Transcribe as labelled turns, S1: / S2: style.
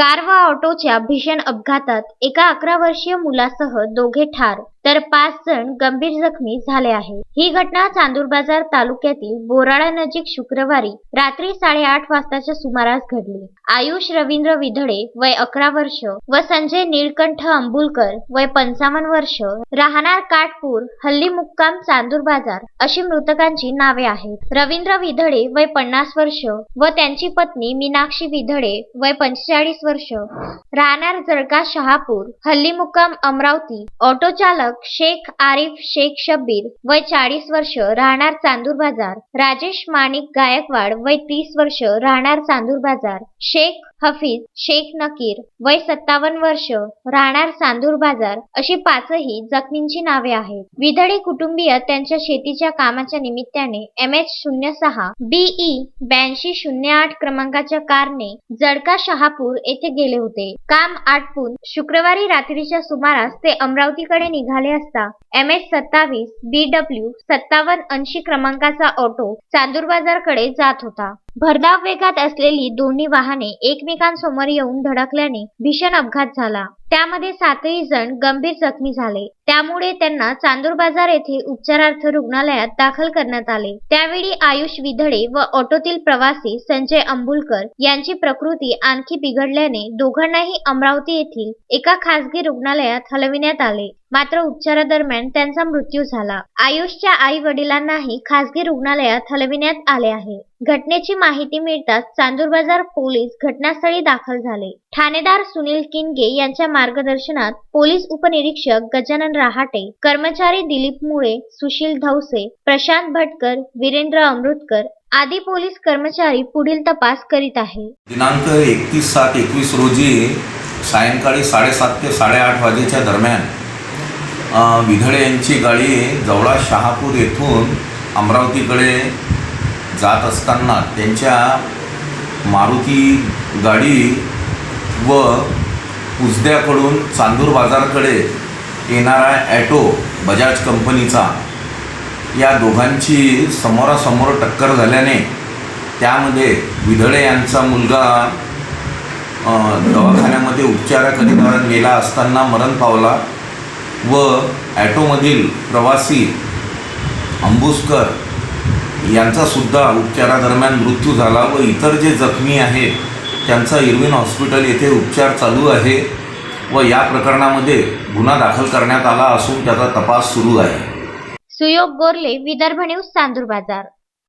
S1: Car व ऑटोच्या भीषण अपघातात एका अकरा वर्षीय मुलासह दोघे ठार तर पाच जण गंभीर जखमी झाले आहेत. ही घटना चांदूर बाजार तालुक्यातील बोराळा नजीक शुक्रवारी रात्री साडेआठ वाजताच्या सुमारास घडली. आयुष रवींद्र विधडे वय अकरा वर्ष व संजय नीलकंठ अंबुलकर वय पंचावन्न वर्ष राहणार काटपूर हल्ली मुक्काम चांदूर बाजार अशी मृतकांची नावे आहेत. रवींद्र विधडे वय पन्नास वर्ष व त्यांची पत्नी मीनाक्षी विधडे वय पंचेचाळीस वर्ष राहणार जळका शहापूर हल्ली मुक्काम अमरावती ऑटो चालक शेख आरिफ शेख शब्बीर वय चाळीस वर्ष राहणार चांदूर बाजार. राजेश माणिक गायकवाड वय तीस वर्ष राहणार चांदूर बाजार. शेख हफीज शेख नकीर वय सत्तावन्न वर्ष राहणार चांदूर बाजार अशी पाचही जखमींची नावे आहेत. विधळी कुटुंबीय त्यांच्या शेतीच्या कामाच्या निमित्ताने एम एच शून्य सहा बीई ब्याऐंशी शून्य आठ क्रमांकाच्या कारने जडका शहापूर येथे गेले होते. काम आटपून शुक्रवारी रात्रीच्या सुमारास ते अमरावतीकडे निघाले असता एम एच सत्तावीस बी डब्ल्यू सत्तावन्न ऐंशी क्रमांकाचा ऑटो चांदूर बाजारकडे जात होता. भरधाव वेगात असलेली दोन्ही वाहने एकमेकांसमोर येऊन धडकल्याने भीषण अपघात झाला. त्यामध्ये सातही जण गंभीर जखमी झाले. त्यामुळे त्यांना चांदूर बाजार येथे उपचारार्थ रुग्णालयात दाखल करण्यात आले. त्यावेळी आयुष विधडे व ऑटोतील प्रवासी संजय अंबुलकर यांची प्रकृती आणखी बिघडल्याने दोघांनाही अमरावती येथील एका खासगी रुग्णालयात हलविण्यात आले. मात्र उपचारादरम्यान त्यांचा मृत्यू झाला. आयुषच्या आई वडिलांनाही खासगी रुग्णालयात हलविण्यात आले आहे. घटनेची माहिती मिळताच चांदूर बाजार पोलीस घटनास्थळी दाखल झाले. ठाणेदार सुनील किनगे यांच्या मार्गदर्शनात पोलीस उपनिरीक्षक गजानन रहाटे कर्मचारी दिलीप मुळे सुशील धवसे प्रशांत भटकर वीरेंद्र अमृतकर आदी पोलीस कर्मचारी पुढील तपास करीत आहे.
S2: दिनांक एकतीस सात एकवीस रोजी सायंकाळी साडेसात ते साडेआठ वाजेच्या दरम्यान विधळे यांची गाडी जवळा शहापूर येथून अमरावतीकडे जात असताना त्यांच्या मारुती गाडी व उजद्याकडून चांदूर बाजारकडे येणारा ॲटो बजाज कंपनीचा. या दोघांची समोरासमोर टक्कर झाल्याने त्यामध्ये विधळे यांचा मुलगा दवाखान्यामध्ये उपचाराकरिता गेला असताना मरण पावला व ॲटोमधील प्रवासी अंबुसकर यांचासुद्धा उपचारादरम्यान मृत्यू झाला व इतर जे जखमी आहेत त्यांचा इरविन हॉस्पिटल येथे उपचार चालू आहे व या प्रकरणामध्ये गुन्हा दाखल करण्यात आला असून त्याचा तपास सुरू आहे.
S1: सुयोग गोरले विदर्भ न्यूज चांदूर बाजार.